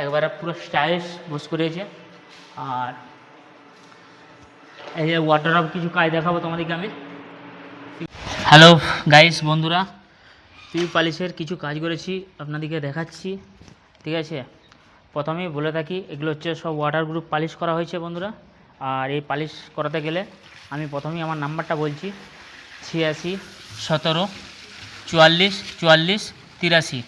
একবারে পুরো স্টাইলিশ বস করেছে আর এই যে ওয়াটার কিছু কাজ দেখাবো তোমাদেরকে আমি। হ্যালো গাইস বন্ধুরা পিউ পালিশের কিছু কাজ করেছি, আপনাদেরকে দেখাচ্ছি, ঠিক আছে? প্রথমেই বলে থাকি, এগুলো হচ্ছে সব ওয়াটার গ্রুপ পালিশ করা হয়েছে বন্ধুরা। আর এই পালিশ করাতে গেলে আমি প্রথমেই আমার নাম্বারটা বলছি, ছিয়াশি, সতেরো, চুয়াল্লিশ চুয়াল্লিশ, তিরাশি।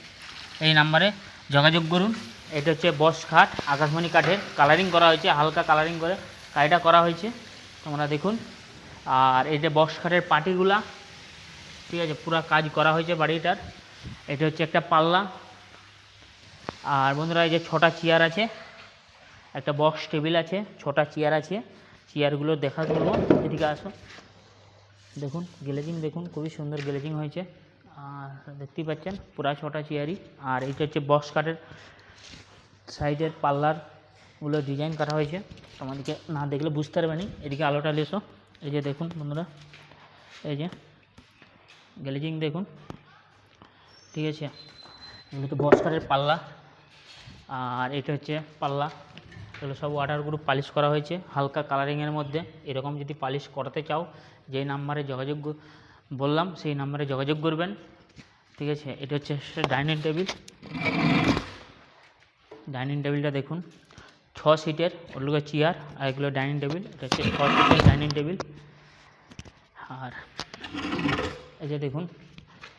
এই নাম্বারে যোগাযোগ করুন। এটা হচ্ছে বস খাট, আকাশমণি কাঠের। কালারিং করা হয়েছে, হালকা কালারিং করে। কাজটা করা হয়েছে, তোমরা দেখুন। আর এই যে বক্স খাটের পাটিগুলা, ঠিক আছে, পুরো কাজ করা হয়েছে বাড়িটার। এটা হচ্ছে একটা পাল্লা। আর বন্ধুরা, এই যে ছটা চেয়ার আছে, একটা বক্স টেবিল আছে, ছটা চেয়ার আছে। চেয়ারগুলো দেখা করব, এদিকে আসো। দেখুন গ্লেজিং দেখুন, খুবই সুন্দর গ্লেজিং হয়েছে। আর দেখতেই পাচ্ছেন, পুরা ছটা চেয়ারই আর এইটা হচ্ছে বক্স কাঠের সাইডের পাল্লারগুলো ডিজাইন করা হয়েছে। তোমাদেরকে না দেখলে বুঝতে পারবে না। এদিকে আলোটা লেসো। এই যে দেখুন বন্ধুরা, এই যে গ্লেজিং দেখুন। ঠিক আছে, এগুলো তো বক্স কাঠের পাল্লা আর এটা হচ্ছে পাল্লা এগুলো সব ওয়াটার গ্রুপ পালিশ করা হয়েছে। হালকা কালারিংয়ের মধ্যে। এরকম যদি পালিশ করাতে চাও, যেই নাম্বারে যোগাযোগ বললাম, সেই নাম্বারে যোগাযোগ করবেন। ঠিক আছে, এটা হচ্ছে ডাইনিং টেবিল ডাইনিং টেবিলটা দেখুন। ছ সিটের ওগুলো চেয়ার, আর এগুলো ডাইনিং টেবিল। এটা হচ্ছে ছ সিটের ডাইনিং টেবিল। আর এই যে দেখুন,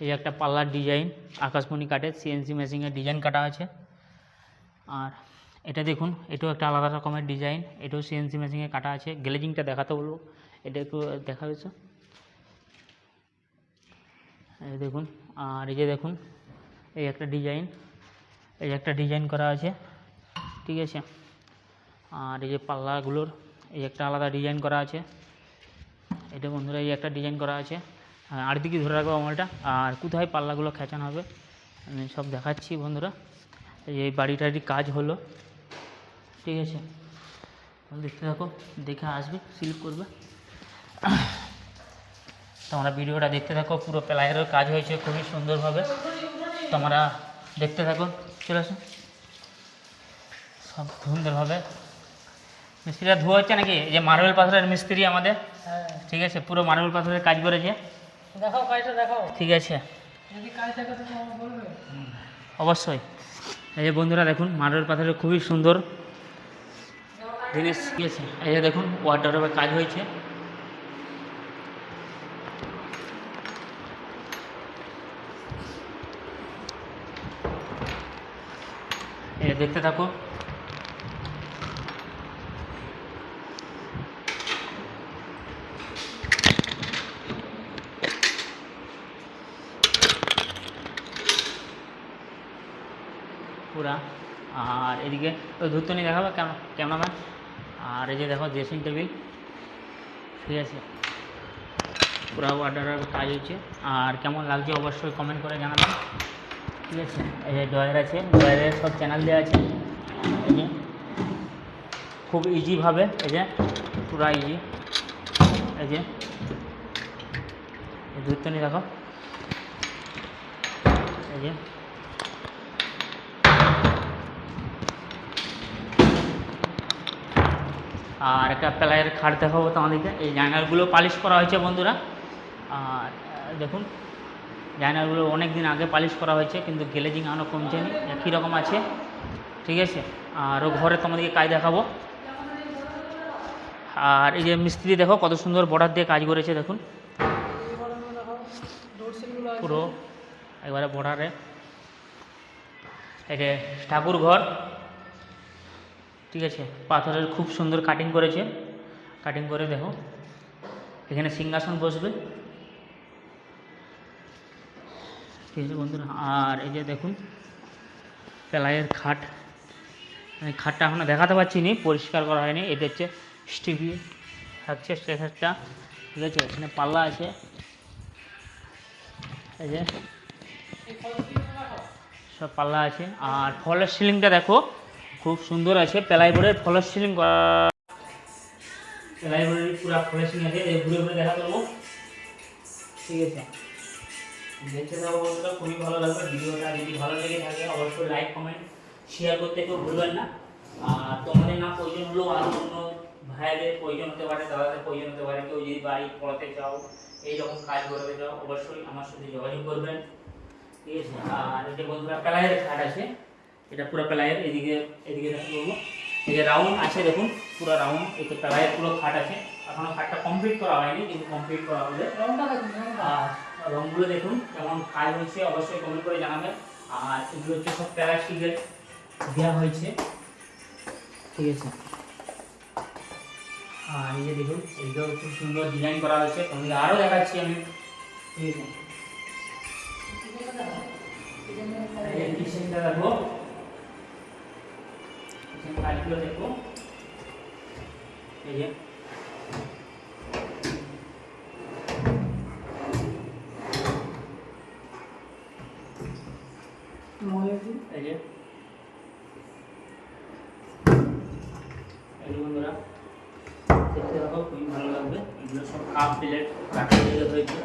এই যে একটা পাল্লার ডিজাইন, আকাশমণি কাঠের সিএনসি মেশিনের ডিজাইন কাটা আছে। আর এটা দেখুন, এটাও একটা আলাদা রকমের ডিজাইন, এটাও সিএনসি মেশিনে কাটা আছে। গ্লেজিংটা দেখাতে বলব, এটা একটু দেখা হয়েছে। দেখুন, আর এই যে দেখুন, এই একটা ডিজাইন। এই একটা ডিজাইন করা আছে ঠিক আছে? আর এই যে পাল্লাগুলোর এই একটা আলাদা ডিজাইন করা আছে। এটা বন্ধুরা এই একটা ডিজাইন করা আছে। হ্যাঁ, আর দিকে ধরে রাখব আমলটা। আর কোথায় পাল্লাগুলো খেঁচানো হবে আমি সব দেখাচ্ছি বন্ধুরা। এই বাড়িটারই কাজ হলো ঠিক আছে? দেখতে থাকো দেখে আসবে সিলেক্ট করবে। তোমরা ভিডিওটা দেখতে থাকো পুরো প্লায়েরও কাজ হয়েছে খুবই সুন্দরভাবে। তোমরা দেখতে থাকো। চলে আসো সব সুন্দরভাবে মিস্ত্রিটা ধোয়া হচ্ছে নাকি? এই যে মার্বেল পাথরের মিস্ত্রি আমাদের। হ্যাঁ। ঠিক আছে পুরো মার্বেল পাথরের কাজ করেছে। দেখাও কাজটা দেখাও। ঠিক আছে। যদি কাজ থাকে তো বলবে। অবশ্যই। এই যে বন্ধুরা দেখুন মার্বেল পাথরের খুবই সুন্দর জিনিস। ঠিক আছে। এই যে দেখুন ওয়ার্ডরোবের কাজ হয়েছে। যে দেখতে থাকো। পুরা। আর এদিকে ধূর্তনি দেখাবে ক্যামেরাম্যান। আর এই যে দেখো, ড্রেসিং টেবিল। ঠিক আছে। পুরা অর্ডারের কাজ হয়েছে। আর কেমন লাগছে অবশ্যই কমেন্ট করে জানাবেন ঠিক আছে এই যে ডয়ার আছে ডয়ারের সব চ্যানেল দেওয়া আছে। এই যে, খুব ইজিভাবে এই যে, পুরা ইজি এই যে, এই ধূর্তনি দেখো। এই যে, আর একটা প্লায়ের খাট দেখাবো তোমাদেরকে। এই জায়নালগুলো পালিশ করা হয়েছে বন্ধুরা। আর দেখুন জায়নালগুলো অনেক দিন আগে পালিশ করা হয়েছে, কিন্তু গ্লেজিং এখনও কমছে নি একই রকম আছে। ঠিক আছে? আরও ঘরে তোমাদেরকে কাজ দেখাবো। আর এই যে মিস্ত্রি দেখো, কত সুন্দর বর্ডার দিয়ে কাজ করেছে, দেখুন। পুরো একবারে বর্ডারে। এই যে ঠাকুর ঘর। ঠিক আছে? পাথরের খুব সুন্দর কাটিং করেছে। কাটিং করে দেখো। এখানে সিংহাসন বসবে। আছে বন্ধুরা? আর এই যে দেখুন, প্লাইয়ের খাট। খাটটা এখনও দেখাতে পারছি নি পরিষ্কার করা হয়নি। এটা হচ্ছে স্টিভি থাকছে স্ট্রেচারটা ঠিক আছে এখানে পাল্লা আছে। এই যে সব পাল্লা আছে। আর ফলের সিলিংটা দেখো, খুব সুন্দর আছে। প্লাইবোর্ডের ফলের সিলিং করা প্লাইবোর্ডের পুরো ফলের সিলিং আছে। ঘুরে ঘুরে দেখা করব ঠিক আছে? দেখতে থাকো বন্ধুরা খুবই ভালো লাগবে। ভিডিওটা যদি ভালো লেগে থাকে অবশ্যই লাইক কমেন্ট শেয়ার করতে কেউ ভুলবেন না। আর তোমাদের না প্রয়োজন হলেও আরও অন্য ভাইদের প্রয়োজন হতে পারে দাদাদের প্রয়োজন হতে পারে কেউ যদি বাড়ি পড়াতে চাও এইরকম কাজ করতে চাও অবশ্যই আমার সাথে যোগাযোগ করবেন। ঠিক আছে? আর এই যে বন্ধুরা প্লায়ের খাট আছে। এটা পুরো প্লায়ের এদিকে এদিকে দেখতে বলব এই যে রাউন্ড আছে দেখুন পুরো রাউন্ড এই যে প্লায়ের পুরো খাট আছে। এখনও খাটটা কমপ্লিট করা হয়নি কিন্তু কমপ্লিট করা হবে। দেখুন রংটা আর রঙগুলো দেখুন, কেমন কাজ হয়েছে, অবশ্যই কমেন্ট করে জানাবেন। আর এগুলো হচ্ছে সব প্লাস্টিকের দেওয়া হয়েছে। ঠিক আছে। আর এই যে দেখুন, এইটাও খুব সুন্দর ডিজাইন করা হয়েছে। তোমাকে আরও দেখাচ্ছি আমি। ঠিক আছে। কিচেনটা দেখো। কিচেন কাজগুলো দেখো। এই যে ময়ূর দিন এই যে। এই বন্ধুরা, দেখতে থাকো খুবই ভালো লাগবে। এগুলো সব কাপ প্লেট কাঠের দিকে হয়েছে।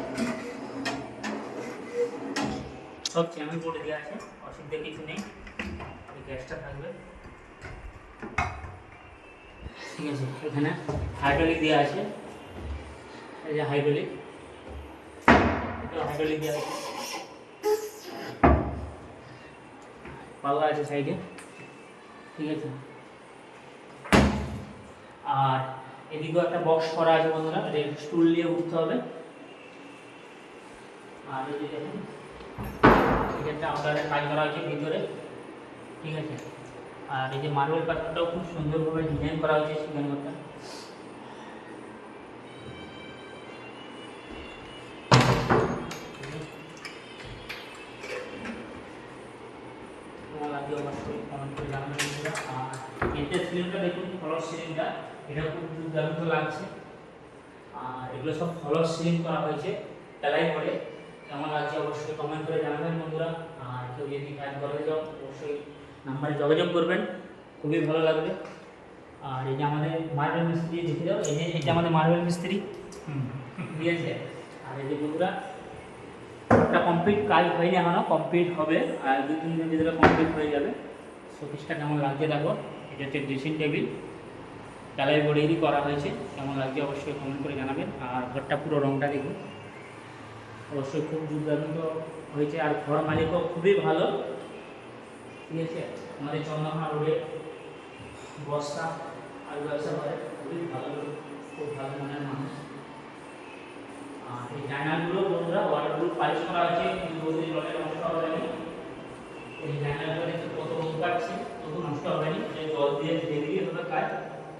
সব চ্যানেল বোর্ডে দেওয়া আছে। অসুবিধা কিছু নেই। গ্যাসটা থাকবে। ঠিক আছে, এখানে হাইড্রোলিক দেওয়া আছে। এই যে হাইড্রোলিক হাইড্রোলিক দেওয়া আছে। পাল্লা আছে সাইডে। ঠিক আছে? আর এদিকেও একটা বক্স করা আছে বন্ধুরা, এটা স্টুল দিয়ে উঠতে হবে। আর এই দেখুন এখানটা আমাদের কাজ করা হয়েছে ভিতরে। ঠিক আছে? আর এই যে মার্বেল পাথরটাও খুব সুন্দরভাবে ডিজাইন করা হয়েছে সেখানে মধ্যে কেমন লাগছে অবশ্যই কমেন্ট করে জানাবেন বন্ধুরা আর এতে সিলিংটা দেখুন সিলিংটা এটা খুব দুর্দান্ত লাগছে। আর এগুলো সব ফলস সিলিং করা হয়েছে তেলাই করে। কেমন লাগছে অবশ্যই কমেন্ট করে জানাবেন বন্ধুরা। আর কেউ যদি কাজ করতে যাও, অবশ্যই নাম্বারে যোগাযোগ করবেন। খুবই ভালো লাগবে। আর এই যে আমাদের মার্বেল মিস্ত্রি, দেখে দাও এই যে এটা আমাদের মার্বেল মিস্ত্রি। ঠিক আছে? আর এই যে বন্ধুরা, একটা কমপ্লিট কাজ হয়নি এখনও কমপ্লিট হবে। আর দু তিন দিন ভিতরে কমপ্লিট হয়ে যাবে। শোকেসটা কেমন লাগছে দেখো। এটা হচ্ছে ড্রেসিং টেবিল ডালাই বড়িয়েরই করা হয়েছে। কেমন লাগছে অবশ্যই কমেন্ট করে জানাবেন। আর ঘরটা পুরো রঙটা দেখুন। অবশ্যই খুব দুর্দান্ত হয়েছে। আর ঘর মালিকও খুবই ভালো। ঠিক আছে? আমাদের চন্দ্রকোনা রোডে বস্তা আর ব্যবসা করে। খুবই ভালো খুব ভালো মনের মানুষ। আর এই জায়নাগুলো বন্ধুরা, ওয়াটারপ্রুফ পালিশ করা আছে কিন্তু রোদে জলে নষ্ট হবে এই জায়নাগুলো দেখতে কত কাটছে তত নষ্ট হবে না। এই জল দিয়ে ধীরে ধীরে কাজ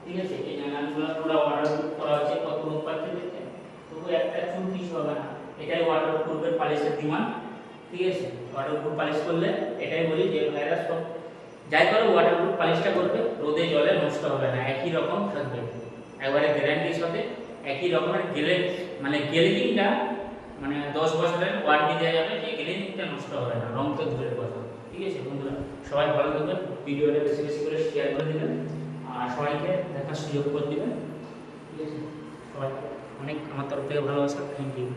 ঠিক আছে? এই জায়নাগুলো পুরো ওয়াটারপ্রুফ করা হয়েছে কত রোদ পাচ্ছে দেখতে তবু একটা চুল কিছু হবে না। এটাই ওয়াটারপ্রুফের পালিশের ডিমান্ড ঠিক আছে? ওয়াটারপ্রুফ পালিশ করলে এটাই বলি যে ভাইরাস সব যাই করো ওয়াটারপ্রুফ পালিশটা করবে, রোদে, জলে নষ্ট হবে না, একই রকম থাকবে। একবারে গ্যারান্টির সাথে একই রকমের গেলে মানে গেলিংটা মানে দশ বছরের ওয়ারেন্টি দেওয়া যাবে যে গেলিংটা নষ্ট হবে না, রং তো দূরের কথা। ঠিক আছে বন্ধুরা? সবাই ভালো থাকবেন, ভিডিওটা বেশি বেশি করে শেয়ার করে দেবেন। আর সবাইকে দেখার সুযোগ করে দেবেন। ঠিক আছে। সবাই অনেক আমার তরফ থেকে ভালোবাসা। Thank you